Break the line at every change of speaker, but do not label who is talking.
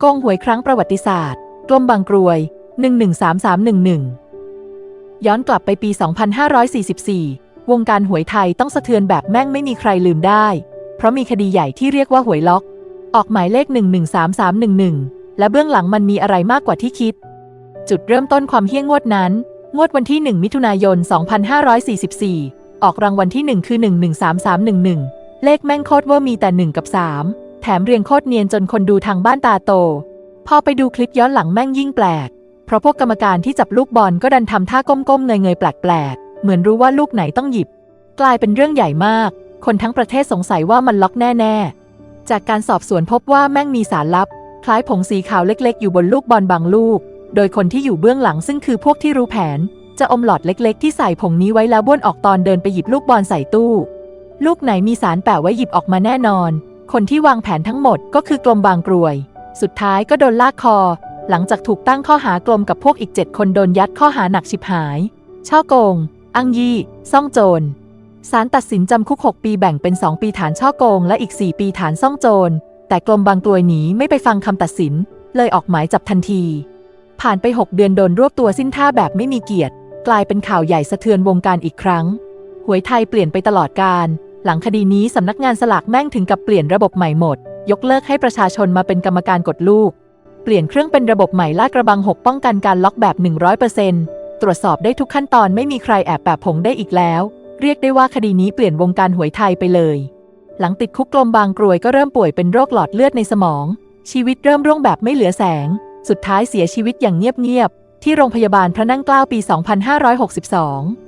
โกงหวยครั้งประวัติศาสตร์ กลมบางกรวย 113311 ย้อนกลับไปปี 2544 วงการหวยไทยต้องสะเทือนแบบแม่งไม่มีใครลืมได้ เพราะมีคดีใหญ่ที่เรียกว่าหวยล็อก ออกหมายเลข 113311 และเบื้องหลังมันมีอะไรมากกว่าที่คิด จุดเริ่มต้นความเฮี้ยงงวดนั้น งวดวันที่ 1 มิถุนายน 2544 ออกรางวัลที่ 1 คือ 113311 เลขแม่งโคตรว่ามีแต่ 1 กับ 3 ถมเรียงโคตรเนียนจนคนดูทางบ้านตาโต พอไปดูคลิปย้อนหลังแม่งยิ่งแปลก เพราะพวกกรรมการที่จับลูกบอลก็ดันทำท่าก้มๆเงยๆแปลกๆ เหมือนรู้ว่าลูกไหนต้องหยิบ กลายเป็นเรื่องใหญ่มาก คนทั้งประเทศสงสัยว่ามันล็อกแน่ๆ จากการสอบสวนพบว่าแม่งมีสารลับ คล้ายผงสีขาวเล็กๆ อยู่บนลูกบอลบางลูก โดยคนที่อยู่เบื้องหลังซึ่งคือพวกที่รู้แผน จะอมหลอดเล็ก ๆ ที่ใส่ผงนี้ไว้แล้วบ้วนออกตอนเดินไปหยิบลูกบอลใส่ตู้ ลูกไหนมีสารแปะไว้หยิบออกมาแน่นอน คนที่วางแผนทั้งหมดก็คือกลมบางกรวย สุดท้ายก็โดนลากคอ หลังจากถูกตั้งข้อหากลมกับพวกอีก7คนโดนยัดข้อหาหนักฉิบหาย ช่อโกงอ้างยี่ ซ่องโจรศาลตัดสินจำคุก 6 ปีแบ่งเป็น 2 ปีฐานช่อโกง และอีก 4 ปีฐานซ่องโจร แต่กลมบางกรวยหนีไม่ไปฟังคำตัดสิน เลยออกหมายจับทันที ผ่านไป 6 เดือนโดนรวบตัวสิ้นท่าแบบไม่มีเกียรติ กลายเป็นข่าวใหญ่สะเทือนวงการอีกครั้ง หวยไทยเปลี่ยนไปตลอดการ หลังคดีนี้สำนักงานสลากแม่งถึงกับเปลี่ยนระบบใหม่หมด ยกเลิกให้ประชาชนมาเป็นกรรมการกดลูก เปลี่ยนเครื่องเป็นระบบใหม่ลาดกระบัง 6 ป้องกันการล็อกแบบ 100%ตรวจสอบได้ทุกขั้นตอนไม่มีใครแอบแปะผงได้อีกแล้ว เรียกได้ว่าคดีนี้เปลี่ยนวงการหวยไทยไปเลย หลังติดคุกกลมบางกรวยก็เริ่มป่วยเป็นโรคหลอดเลือดในสมอง ชีวิตเริ่มร่วงแบบไม่เหลือแสง สุดท้ายเสียชีวิตอย่างเงียบๆที่โรงพยาบาลพระนั่งเกล้าปี 2562